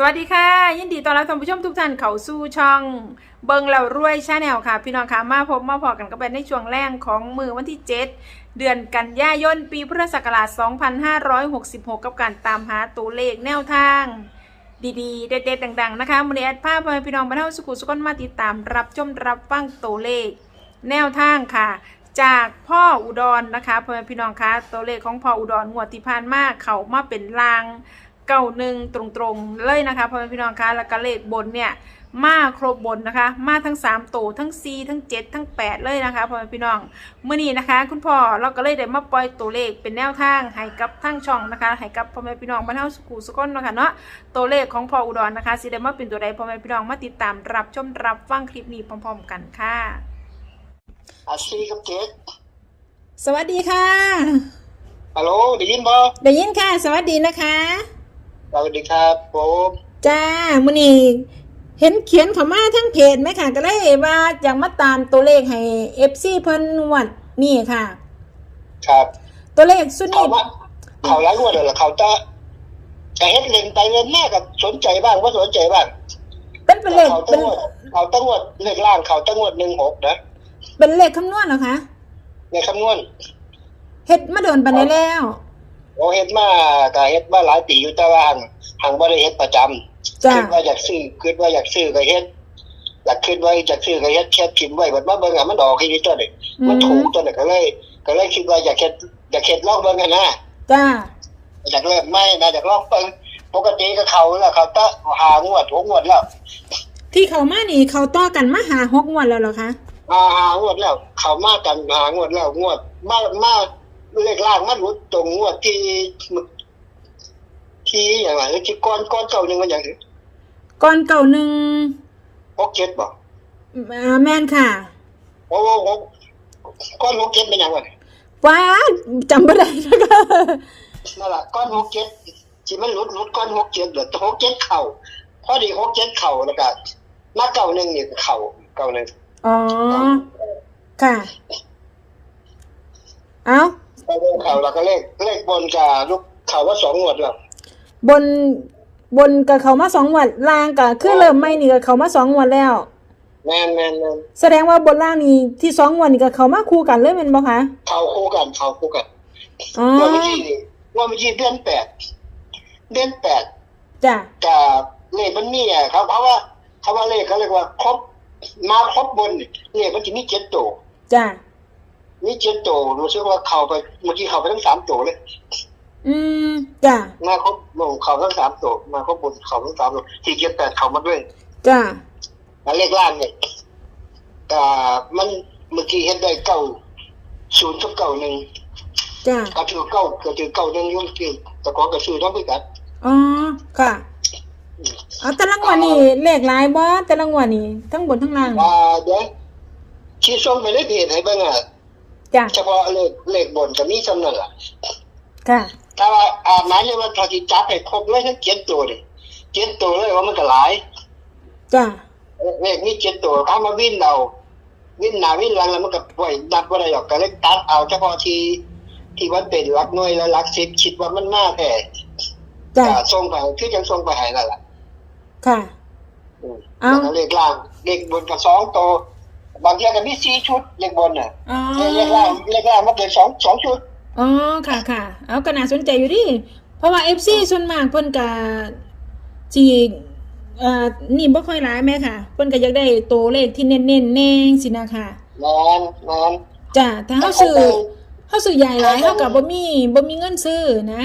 สวัสดีค่ะ ยินดีต้อนรับท่านผู้ชมทุกท่านเข้าสู่ช่อง เบิงเรารวยชาแนลค่ะ พี่น้องค่ะมาพบมาพอกันก็เป็นในช่วงแรกของมือวันที่ 7 เดือนกันยายน ปีพุทธศักราช 2566 กับการตามหาตัวเลขแนวทาง ดีๆ เด็ดๆดังๆ นะคะมือนี้แอดภาพพี่น้องบรรเทาสุขุสุขนมาติดตามรับชมรับฟังตัวเลข แนวทางค่ะ จากพ่ออุดรนะคะพ่อพี่น้องคะตัวเลขของพ่ออุดรงวดที่ผ่านมาเขามาเป็นลาง เก้าหนึ่งตรงๆเลยนะคะพ่อแม่พี่น้องคะแล้วก็เลขบนเนี่ยมาครบบนนะคะ มาทั้ง3ตัวทั้ง 4 ทั้ง 7 ทั้ง 8 เลยนะคะพ่อแม่พี่น้องเมื่อนี้นะคะ คุณพ่อเราก็เลยได้มาปล่อยตัวเลขเป็นแนวทางให้กับทั้งช่องนะคะให้กับพ่อแม่พี่น้องบรรเทาสุขุสุขนเนาะคะเนาะตัวเลขของพ่ออุดรนะคะสิได้มาเป็นตัวใดพ่อแม่พี่น้องมาติดตามรับชมรับฟังคลิปนี้พร้อม ๆ กันค่ะอาชีกับเจ๊สวัสดีค่ะฮัลโหลได้ยินบ่ได้ยินค่ะ สวัสดีนะคะ สวัสดีครับผมจ้ามื้อนี้เห็นเขียนเข้ามาทั้งเพจไหมค่ะ ก็เลยว่าอยากมาตามตัวเลขให้ FC เพิ่นนวดนี่ค่ะ ครับ ตัวเลขสุดเขานี้ว่าเขาล้างงวดเลยเหรอเขาจะจะเฮ็ดเล่นไปเล่นหน้ากับสนใจบ้างว่าสนใจบ้างเป็นเป็นเลขเขาเป็ตั้นงวดเขาตั้งวดเลขล่างเขาตั้งวดหนึ่งหกนะเป็นเลขคำนวณเหรอคะในคำนวณ เฮ็ดมาโดนปานใดแล้ว โอเฮ็ดมาก็เฮ็ดมาหลายปีอยู่แต่ว่าหังหังบ่ได้เฮ็ดประจำจ้าคิดว่าอยากซื้อคิดว่าอยากซื้อก็เฮ็ดอยากคิดว่าอยากซื้อก็เฮ็ดแค่พิมพ์ไว้บัดมาเบิ่งอะมันออกอีนี่ตัวนี้มันถูกตัวนี้ก็เลย ก็เลยคิดว่าอยากเฮ็ดอยากเฮ็ดลองเบิ่งกันนะจ้าอยากเริ่มไม่นะอยากลองเปิงปกติก็เขาแล้วเขาตะหางวดหกงวดแล้ว ที่เขามานี่เขาต่อกันมาหาหกงวดแล้วเหรอคะอ่าหางวดแล้ว เขามากันหางวดแล้วงวดมามา เลขล่างมันรุดตรงงวดที่ที่อย่างไรที่ก้อนก้อนเก่าหนึ่งมันอย่างก่อนเก่าหนึ่งหกเจ็ดบอกอ่าแม่นค่ะโอ้โหหกก้อนหกเจ็ดเป็นอย่างไรว้าจำบ่ได้นะคะนั่นแหละก้อนหกเจ็ดที่มันรุดรุดก้อนหกเจ็ดเหลือแต่หกเจ็ดเข่าพอดีหกเจ็ดเข่าแล้วก็มาเก่าหนึ่งนี่เข่าเก่าหนึ่งอ๋อค่ะ เอา พอเดินเข่าแล้วก็เลขเลขบนกับลูกเข่าว่าสองงวดแล้วบนบนกับเขามาสองงวดล่างกับคือเริ่มไม่นี่กับเขามาสองงวดแล้ว แมนแมนแมนแสดงว่าบนล่างนี่ที่สองงวดนี่กับเขามาคู่กันเลยเป็นบ่คะเข่าคู่กันเข่าคู่กันอ๋อว่าเมื่อกี้นี่ว่าเมื่อกี้เดือนแปดเดือนแปดจ้ะกับเลขมันมีอะเขาเขาะว่าเขาว่าเลขเขาเรียกว่าครบมาครบบนเลขมันจะมีเจ็ดตัวจ้ะ มีเจ็ดตัวรู้สึกว่าเข่าไปเมื่อกี้เข่าไปทั้งสามตัวเลย อืมจ้ะมาครบลงเข่าทั้งสามตัวมาครบบนเข่าทั้งสามตัวที่เจ็ดแปดเข่ามาด้วยจ้ะแล้วเลขล่างเนี่ยก็มันเมื่อกี้เฮ็ดได้เก้าศูนย์กับเก้าหนึ่งจ้ะก็ถือเก้าก็ถือเก้าหนึ่งอยุ่งคือแต่ก่อนก็ซื้อต้องไปกันอ๋อค่ะเอาแต่ละงวดนี่เลขหลายบ่แต่ละงวดนี่ทั้งบนทั้งล่างอ่าเดี๋ยวชี้ส่งไปในเพจให้เบิ่งอะ จ้ะเฉพาะเลขเลขบนก็มีจำนวนล่ะค่ะถ้าว่าอ่าหมายถึงว่าถ้าสิจับให้ครบเลยทั้งเจ็ดตัวนี่เจ็ดตัวเลยว่ามันก็หลายจ้ะเลขนี้เจ็ดตัวถ้ามาวิ่นเอาวิ่นหน้าวิ่นหลังแล้วมันก็ป่วยนับบ่ได้หรอกก็เลยตัดเอาเฉพาะที่ที่มันเป็นหลักหน่วยและหลักสิบคิดว่ามันมากแท้จ้ะก็ส่งไปคือจังส่งไปให้นั่นล่ะค่ะอืมเอ้าแล้วก็เลขล่างเลขบนก็สองตัว บางทีก็มีสี่ชุดเลขบนน่ะอ๋อเลขล่างเลขล่างมันเป็นสองสองชุดอ๋อค่ะค่ะเอาก็น่าสนใจอยู่ดิเพราะว่า FC ส่วนมากเพิ่นก็สิเอ่อนี่บ่ค่อยหลายแม่ค่ะ เพิ่นก็อยากได้ตัวเลขที่เน้นๆแน่งสินะค่ะนอนนอนจ้ะถ้าเฮาซื้อเฮาซื้อใหญ่หลายเฮาก็บ่มีบ่มีเงินซื้อนะ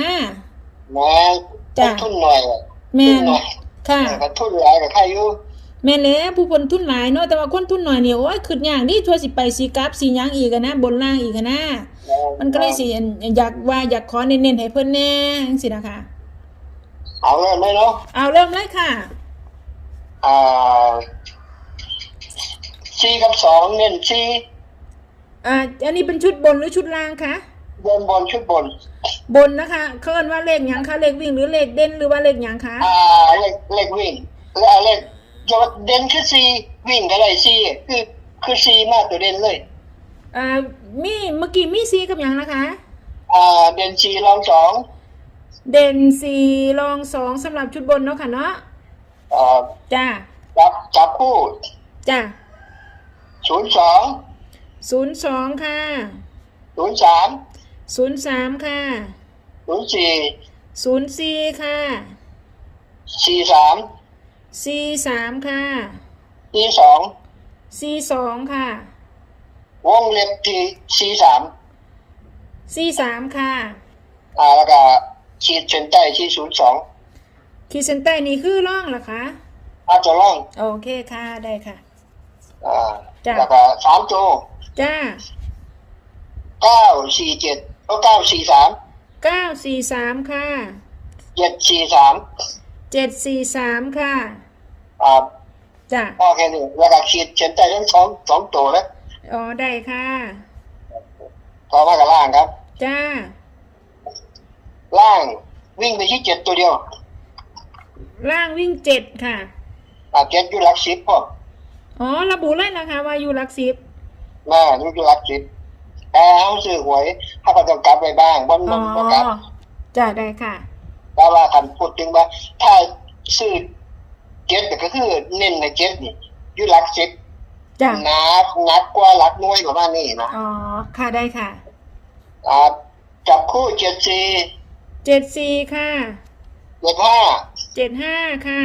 นอนจ้ะทุนหน่อยอะแม่ทุนนหน่อยค่ะแต่ทุนหลายกับใครอยู่ แม่นแล้วผู้คนทุนหลายเนาะแต่ว่าคนทุนน้อยนี่โอ้ยคิดยากดิทั่วสิไปสิกลับสิหยังอีกอะนะบนล่างอีกอะนะมันก็เลยสิอยากว่าอยากขอเน้นๆให้เพิ่นแน่จังซี่นะคะเอาเลยไหมเนาะเอาเริ่มเลยค่ะอ่าซีกับสองเน้นซีอ่าอันนี้เป็นชุดบนหรือชุดล่างคะบนบนชุดบน บนนะคะเขาเอิ้นว่าเลขหยังคะเลขวิ่งหรือเลขเด่นหรือว่าเลขหยังคะอ่าเลขเลขวิ่งแล้วเลข จะว่าเด่นคือซีวิ่งก็ได้ซีคือคือซีมากตัวเด่นเลยอ่ามีเมื่อกี้มีซีกับหยังนะคะ อ่าเด่นซีรองสองเด่นสี่รองสองสำหรับชุดบนเนาะค่ะเนาะเอ่อจ้าจับจับคู่จ้าศูนย์สองศูนย์สองค่ะศูนย์สามศูนย์สามค่ะศูนย์สี่ศูนย์สี่ค่ะสี่สาม สี่สามค่ะสี่สองสี่สองค่ะ วงเล็บที่สี่สามสี่สามค่ะ อ่าแล้วก็ขีดเส้นใต้ที่ศูนย์สองขีดเส้นใต้นี่คือร่องเหรอคะ อาจจะล่องโอเคค่ะ ได้ค่ะ อ่าจ้ะ แล้วก็สามตัวจ้าเก้าสี่เจ็ดก็เก้าสี่สามเก้าสี่สามค่ะเจ็ดสี่สามเจ็ดสี่สามค่ะ อ่าจ้าพอแค่นี้แล้วก็ขีดเส้นใต้ทั้งสองสองตัวแล้วอ๋อได้ค่ะ ต่อมากับล่างครับ จ้า ล่างวิ่งไปที่เจ็ดตัวเดียว ล่างวิ่งเจ็ดค่ะอ่าเจ็ดอยู่หลักสิบพ่ออ๋อระบุเลยนะคะ ว่าอยู่หลักสิบมาอยู่หลักสิบแต่เขาซื้อหวยถ้าก็ต้องกลับไปบ้างบนบอ๋อนก็กลับจ้าได้ค่ะแต่ว่าคันพูดถึงว่าถ้าซื้อเจ็ดก็คือเน้นในเจ็ดนี่อยู่หลักสิบจ้าหนักหนักกว่าหลักหน่วยประมาณนี้นะอ๋อค่ะได้ค่ะอ่าจับคู่เจ็ดสี่เจ็ดสี่ค่ะเจ็ดห้าเจ็ดห้าค่ะ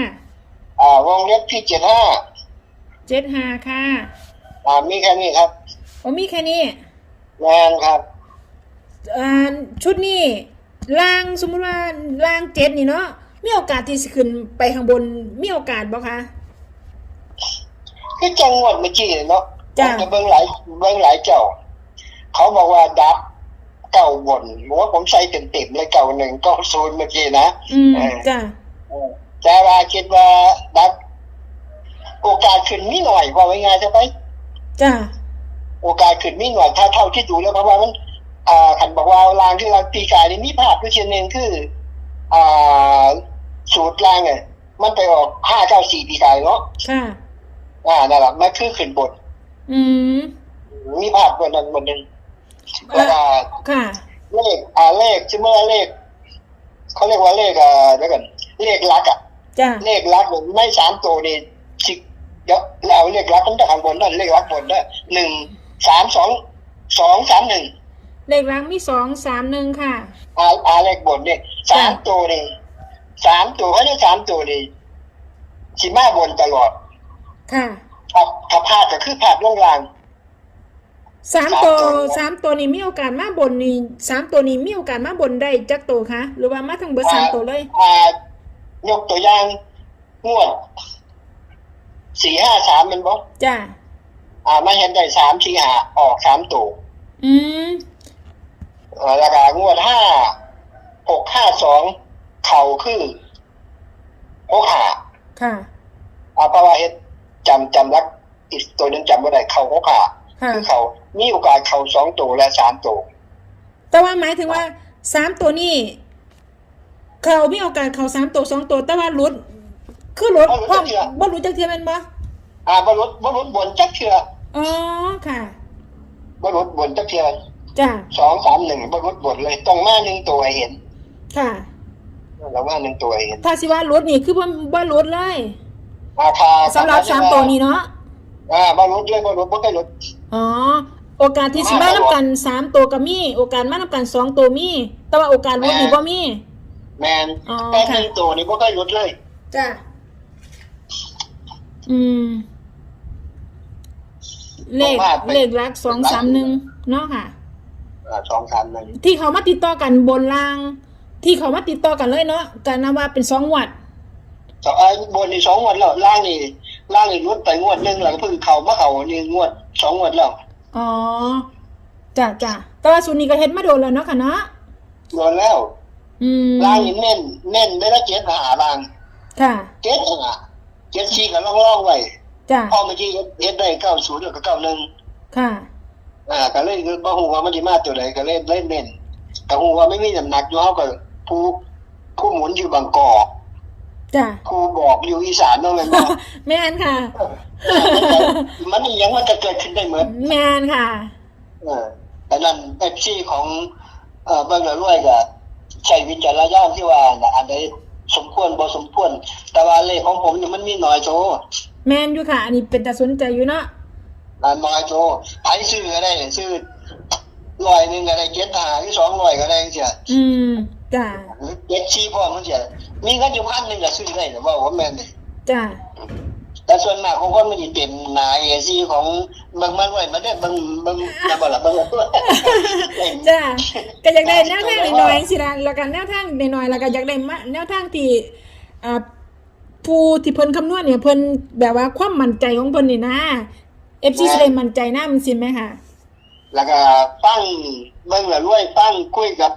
อ่าวงเล็บที่เจ็ดห้าเจ็ดห้าค่ะอ่ามีแค่นี้ครับโอ้มีแค่นี้แมนครับอ่าชุดนี้ล่างสมมุติว่าล่างเจ็ดนี่เนาะ มีโอกาสที่จะขึ้นไปข้างบนมีโอกาสบ่คะ คือจังหวัดเมื่อกี้เนาะจ้ะผมจะเบิ่งหลายเบิ่งหลายเจ้า เขาบอกว่าดับเก่าบนบอกว่าผมใส่เต็มๆเลยเก่าหนึ่งเก็ศูนย์เมื่อกี้นะ อืมเออ จ้าแต่ว่าคิดว่าดับ โอกาสขึ้นนิดหน่อยว่าไว้ไงจะไปจ้าโอกาสขึ้นนิดหน่อยถ้าเท่าที่ดูแล้วเพราะว่ามัน อ่าคันบอกว่าลางที่ลางปีกายนี่มีภาพด้วยเช่นหนึ่งคือ อ่าสูตรลางไงมันไปออกห้าเก้าสี่ปีกายเนาะค่ะ อ่านั่นแหละมันคือขึ้นบน อืม มีภาพบนนั้นบนหนึ่งแล้วก็ค่ะ เลขอ่าเลขชื่อเมื่อเลขเขาเรียกว่าเลขอ่าเดี๋ยวกันเลขลักอะจ้าเลขลักเนี่ยไม่สามตัวนี่สิเดี๋ยวเอาเลขลักตั้งแต่ข้างบนนั่นเลขลักบนได้หนึ่งสามสองสองสามหนึ่ง เลขล่างมีสองสามหนึ่งค่ะ อาอาเลขบนเนี่ยสามตัวนี่สามตัวเขาเรียกสามตัวนี่สิมาบนตลอดค่ะถ้าถ้าพลาดก็คือพลาดลงล่างสามตัวสามตัวสามตัวนี้มีโอกาสมาบนนี่สามตัวนี้มีโอกาสมาบนได้จักตัวคะหรือว่ามาทั้งเบอร์สามตัวเลยอ่ายกตัวอย่างงวดสี่ห้าสามมันบอกจ้าอ่ามาเห็นได้สามสี่หาออกสามตัวอืม เอ่อแล้วก็งวดห้าหกห้าสองเข่าคือหกหาค่ะอ่าเพราะว่าเฮ็ดจำจำรักอีกตัวหนึงจำไม่ได้เข่าหกหาค่ะคือเขามีโอกาสเข่าสองตัวและสามตัวแต่ว่าหมายถึงว่าสามตัวนี้เขามีโอกาสเขาสามตัวสองตัวแต่ว่ารุดคือรุดเพราะบ่รู้จักเทียแมันบ่อ่าบรุษบรุษบนจักเทืออ๋อค่ะบรุษบนจักเทือ จ้าสองสามหนึ่งบรุษบนเลยต้องมาหนึ่งตัวให้เห็นค่ะเราว่าหนึ่งตัวให้เห็นถ้าสิว่ารุดนี่คือบ่บ่รุดเลยราคาสำหรับสามตัวนี้เนาะอ่าบรุษเลยบรุษบ่เคยรุษอ๋อโอกาสที่สิมานํกันสามตัวก็มีโอกาสมานํกันสองตัวมี แต่ว่าโอกาสรุดนี่บ่มีแมนอ๋อแต่หค่ะนึ่งตัวนี่บ่เคยรุษเลยจ้าอืมเลขเลขลักสองสามหนึ่งเนาะค่ะ อ่าสองสามหนึ่งที่เขามาติดต่อกันบนล่าง ที่เขามาติดต่อกันเลยเนาะกันนะว่าเป็นสองวัด สองไอ้บนนี่สองงวดแล้วล่างนี่ล่างนี่รุษไปงวดหนึ่งแล้วก็เพิ่งเข้ามาเข้านี่งวดสองงวดแล้วอ๋อจ้ะจ้ะแต่ว่าสุนี้ก็เฮ็ดมาโดนแล้วเนาะค่ะเนาะโดนแล้วอืมล่างนี่เน้นเน้นได้ละเจ็ดหาล่างค่ะเจ็ดหาเจ็ดสี่ก็ล่องล่องๆไว้จ้ะพอเมื่อกี้เฮ็ดได้เก้าศูนย์แล้วก็เก้าหนึ่งค่ะ อ่าก็เลยบ่ฮู้ว่ามันสิมาตัวใดก็เลยเล่นเน้นแต่ฮู้ว่าไม่มีน้ำหนักอยู่เฮาก็ผู้ผู้หมุนอยู่บางกอกจ้ะผู้บอกอยู่อีสานเนาะแม่นบ่แม่นค่ะ มันอีหยังมันจะเกิดขึ้นได้เหมือนแม่นค่ะ เออแต่นั้น FC ของ เอ่อเบิ่งแล้วรวยก็ใช้วิจารณญาณที่ว่าน่ะอันใดสมควรบ่สมควร แต่ว่าเลขของผมเนี่ยมันมีน้อยโตแมนอยู่ค่ะ อันนี้เป็นตาสนใจอยู่เนาะ อ่าน้อยโตไผซื้อก็ได้ซื้อร้อยหนึงก็ได้เจ็ดหาหรือสองร้อยก็ได้จังซี่อืมจ้าหรือเจ็ดชีพร้อมจังซี่มีเงินอยู่พันหนึงก็ซื้อได้แต่ว่าว่าแม่นเด้จ้าแต่ส่วนมากของคนมันสิเป็นหนาเอซีของเบิ่งมันไว้มันได้เบิ่งเบิ่งนะบ่ล่ะเบิ่งจ้าก็อยากได้แนวทางหน่อยๆสิล่ะแล้วกันแนวทางหน่อยๆแล้วก็อยากได้มาแนวทางที่อ่าผู้ที่เพิ่นคำนวณเนี่ยเพิ่นแบบว่าความมั่นใจของเพิ่นนี่นะ FC สิได้มั่นใจนะมันสิไหมค่ะแล้วก็ตั้งเบิ่งแล้วรวยตั้งคุยกับ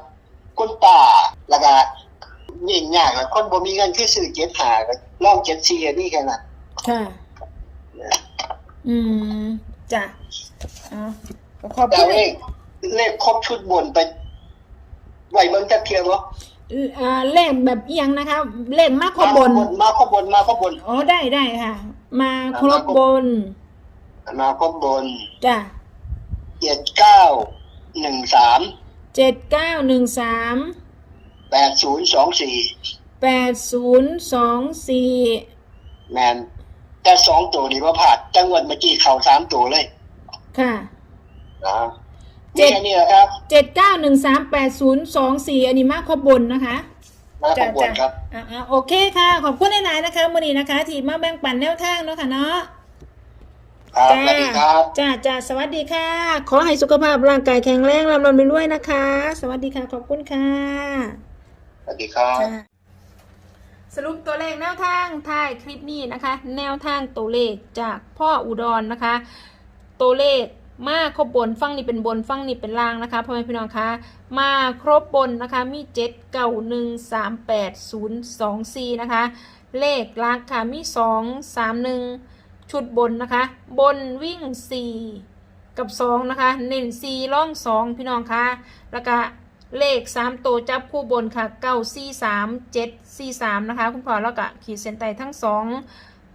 คุณป้าแล้วก็ยิ่งยากแล้วคนบ่มีเงินคือซื้อเจ็ดหาก็ลองเจ็ดซีอันนี้แค่นั้นค่ะ อืมจ้ะเอาก็ขอบแต่คุณเลขเลขครบชุดบนไปไว้เบิ่งจักเที่ยบ่อ่าเลขแบบเอียงนะคะ เลขมากขบบนมาครบบนมาครบบนอ๋อได้ได้ค่ะ มาครบบน มาครบบนจ้ะเจ็ดเก้าหนึ่งสามเจ็ดเก้าหนึ่งสามแปดศูนย์สองสี่แปดศูนย์สองสี่แมนแต่สองตัวนี่ว่าผ่านจังหวัดเมื่อกี้เข่าสามตัวเลยค่ะนะเจ็นี่ดแค่นี้แหละครับเจ็ดเก้าหนึ่งสามแปดศูนย์สองสี่อันนี้มาครบบนนะคะมาขบวนครับอ่าโอเคค่ะ ขอบคุณหลายๆนะคะมื่อนี้นะคะ ที่มาแบ่งปันแนวทางเนาะค่ะเนาะ ครับสวัสดีครับจ้าจ้าสวัสดีค่ะ ขอให้สุขภาพร่างกายแข็งแรงร่ำรวยรวยๆนะคะ สวัสดีค่ะ ขอบคุณค่ะ สวัสดีครับ สรุปตัวเลขแนวทางท้ายคลิปนี้นะคะ แนวทางตัวเลขจากพ่ออุดรนะคะ ตัวเลขมาครบบนฟังนี่เป็นบนฟังนี่เป็นล่างนะคะพ่อแม่พี่น้องคะมาครบบนนะคะมีเจ็ดเก้าหนึ่งสามแปดศูนย์สองสี่นะคะ เลขลักค่ะมีสองสามหนึ่ง ชุดบนนะคะ บนวิ่งสี่กับสองนะคะเน้นสี่ล่องสองพี่น้องคะแล้วก็เลขสามตัวจับคู่บนค่ะเก้าสี่สามเจ็ดสี่สามนะคะ คุณพ่อแล้วก็ขีดเส้นใต้ทั้งสอง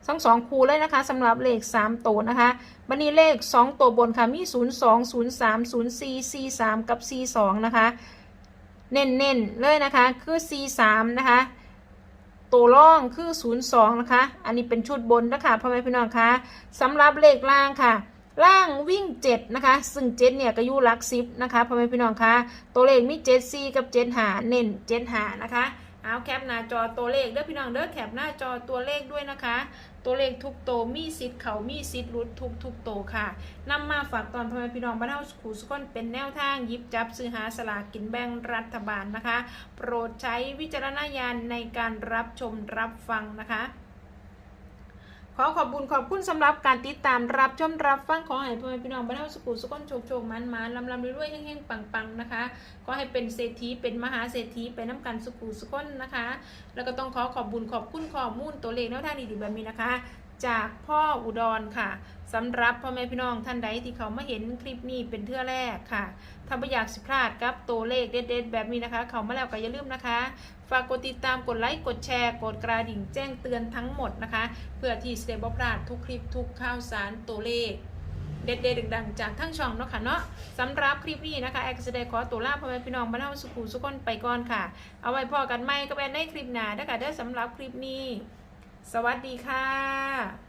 ทั้งสองคู่เลยนะคะสำหรับเลขสามตัวนะคะบันนี้เลขสองตัวบนค่ะมีศูนย์สองศูนย์สามศูนย์สี่สี่สามกับสี่สองนะคะ เน้นๆเลยนะคะคือสี่สามนะคะ ตัวล่องคือ 02 นะคะ อันนี้เป็นชุดบนนะคะพ่อแม่พี่น้องคะสำหรับเลขล่างค่ะ ล่างวิ่ง 7 นะคะ ซึ่ง 7 เนี่ยก็อยู่หลักสิบนะคะพ่อแม่พี่น้องคะตัวเลขมี 7 4 กับ 7 หา เน้น 7 หานะคะ เอาแคปหน้าจอตัวเลขเด้อพี่น้องเด้อแคปหน้าจอตัวเลขด้วยนะคะ ตัวเลขทุกโตมีสิทธิ์เขามีสิทธิ์รุดทุกทุกโตค่ะนำมาฝากตอนพ่อแม่พี่น้องบ้านเฮาขู่สุกอนเป็นแนวทางยิบจับซื้อหาสลากกินแบ่งรัฐบาลนะคะ โปรดใช้วิจารณญาณในการรับชมรับฟังนะคะ ขอขอบคุญขอบคุณสำหรับการติดตามรับชมรับฟังขอให้พ่อแม่พี่น้องบ้านเฮาสุขุสุขนโชคโชคมันมันลำลำรวยๆเฮงๆปังๆนะคะ ก็ให้เป็นเศรษฐีเป็นมหาเศรษฐีเป็นน้ำกันสุขุสุขนนะคะ แล้วก็ต้องขอขอบบุญขอบคุณข้อมูลตัวเลขแนวทางดีๆแบบนี้นะคะ จากพ่ออุดรค่ะสำหรับพ่อแม่พี่น้องท่านใดที่เขามาเห็นคลิปนี้เป็นเทื่อแรกค่ะ ถ้าไม่อยากสิพลาดกับตัวเลขเด็ดๆแบบนี้นะคะ เขามาแล้วก็อย่าลืมนะคะ ฝากกดติดตามกดไลค์กดแชร์ กดกระดิ่งแจ้งเตือนทั้งหมดนะคะ เพื่อที่จะได้บ่พลาดทุกคลิปทุกข่าวสารตัวเลขเด็ดๆดังๆจากทั้งช่องเนาะค่ะเนาะสำหรับคลิปนี้นะคะแอคเดขอตัวลาพ่อแม่พี่น้องบ้านเฮาสุขุสุขคนไปก่อนค่ะ เอาไว้พอกันไหมก็แบนได้คลิปหน้านะคะเด้อสำหรับคลิปนี้ สวัสดีค่ะ